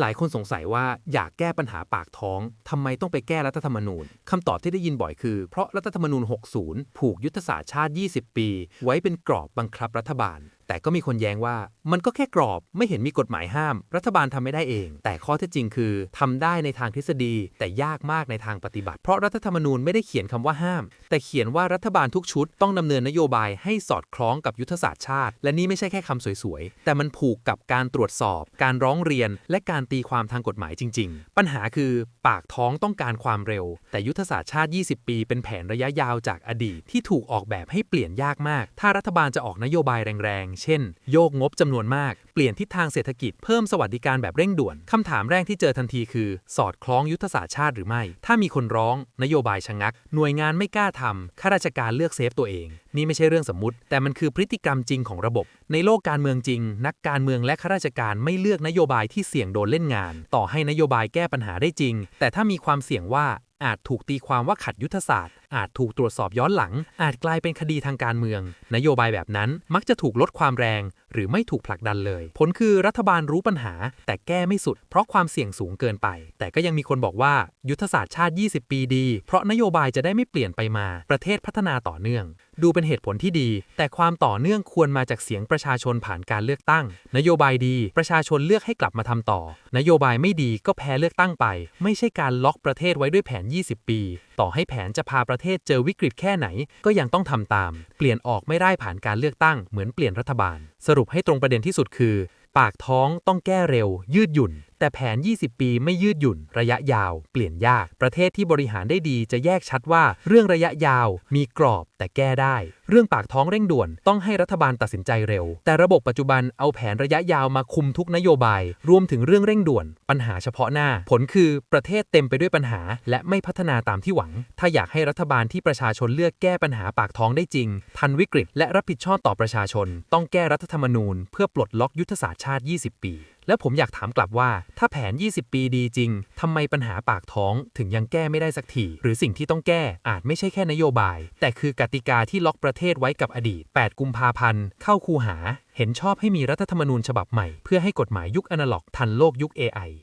หลายคนสงสัยว่าอยากแก้ปัญหาปากท้องทำไมต้องไปแก้รัฐธรรมนูญคำตอบที่ได้ยินบ่อยคือ เพราะรัฐธรรมนูญ 60 ผูกยุทธศาสตร์ชาติ 20 ปี ไว้เป็นกรอบบังคับรัฐบาล แต่ก็มีคนแย้งว่ามันก็แค่กรอบไม่เห็นมีกฎหมายห้าม รัฐบาลทำไม่ได้เอง แต่ข้อเท็จจริงคือทำได้ในทางทฤษฎี แต่ยากมากในทางปฏิบัติ เพราะรัฐธรรมนูญไม่ได้เขียนคำว่าห้าม แต่เขียนว่ารัฐบาลทุกชุดต้องดำเนินนโยบายให้สอดคล้องกับยุทธศาสตร์ชาติ และนี่ไม่ใช่แค่คำสวยๆ แต่มันผูกกับการตรวจสอบ การร้องเรียน และการตีความทางกฎหมายจริง ๆ ปัญหาคือปากท้องต้องการความเร็ว แต่ยุทธศาสตร์ชาติ 20 ปี เป็นแผนระยะยาวจากอดีตที่ถูกออกแบบให้เปลี่ยนยากมาก ถ้ารัฐบาลจะออกนโยบายแรงเช่น โยกงบจำนวนมาก เปลี่ยนทิศทางเศรษฐกิจเพิ่มสวัสดิการแบบเร่งด่วนคำถามแรกที่เจอทันทีคือ สอดคล้องยุทธศาสตร์ชาติหรือไม่ ถ้ามีคนร้อง นโยบายชะงัก หน่วยงานไม่กล้าทำข้าราชการเลือกเซฟตัวเอง นี่ไม่ใช่เรื่องสมมุติ แต่มันคือพฤติกรรมจริงของระบบ ในโลกการเมืองจริง นักการเมืองและข้าราชการไม่เลือกนโยบายที่เสี่ยงโดนเล่นงาน ต่อให้นโยบายแก้ปัญหาได้จริง แต่ถ้ามีความเสี่ยงว่าอาจถูกตีความว่าขัดยุทธศาสตร์ อาจถูกตรวจสอบย้อนหลัง อาจกลายเป็นคดีทางการเมือง นโยบายแบบนั้นมักจะถูกลดความแรงหรือไม่ถูกผลักดันเลย ผลคือรัฐบาลรู้ปัญหา แต่แก้ไม่สุด เพราะความเสี่ยงสูงเกินไป แต่ก็ยังมีคนบอกว่ายุทธศาสตร์ชาติ 20 ปีดี เพราะนโยบายจะได้ไม่เปลี่ยนไปมา ประเทศพัฒนาต่อเนื่อง ดูเป็นเหตุผลที่ดี แต่ความต่อเนื่องควรมาจากเสียงประชาชนผ่านการเลือกตั้ง นโยบายดี ประชาชนเลือกให้กลับมาทำต่อ นโยบายไม่ดีก็แพ้เลือกตั้งไป ไม่ใช่การล็อกประเทศไว้ด้วยแผน 20 ปี ต่อให้แผนจะพาประเทศเจอวิกฤตแค่ไหน ก็ยังต้องทำตาม เปลี่ยนออกไม่ได้ผ่านการเลือกตั้ง เหมือนเปลี่ยนรัฐบาลสรุปให้ตรงประเด็นที่สุดคือ ปากท้องต้องแก้เร็ว ยืดหยุ่น แต่แผน 20 ปีไม่ยืดหยุ่น ระยะยาว เปลี่ยนยาก ประเทศที่บริหารได้ดีจะแยกชัดว่า เรื่องระยะยาวมีกรอบแต่แก้ได้ เรื่องปากท้องเร่งด่วนต้องให้รัฐบาลตัดสินใจเร็ว แต่ระบบปัจจุบันเอาแผนระยะยาวมาคุมทุกนโยบาย รวมถึงเรื่องเร่งด่วน ปัญหาเฉพาะหน้า ผลคือประเทศเต็มไปด้วยปัญหา และไม่พัฒนาตามที่หวัง ถ้าอยากให้รัฐบาลที่ประชาชนเลือกแก้ปัญหาปากท้องได้จริง ทันวิกฤต และรับผิดชอบต่อประชาชน ต้องแก้รัฐธรรมนูญ เพื่อปลดล็อกยุทธศาสตร์ชาติ 20 ปี แล้วผมอยากถามกลับว่า ถ้าแผน 20 ปีดีจริงทำไมปัญหาปากท้องถึงยังแก้ไม่ได้สักที หรือสิ่งที่ต้องแก้อาจไม่ใช่แค่นโยบาย แต่คือกติกาที่ล็อกประเทศไว้กับอดีต 8 กุมภาพันธ์ เข้าคูหา เห็นชอบให้มีรัฐธรรมนูญฉบับใหม่ เพื่อให้กฎหมายยุคอนาล็อกทันโลกยุค AI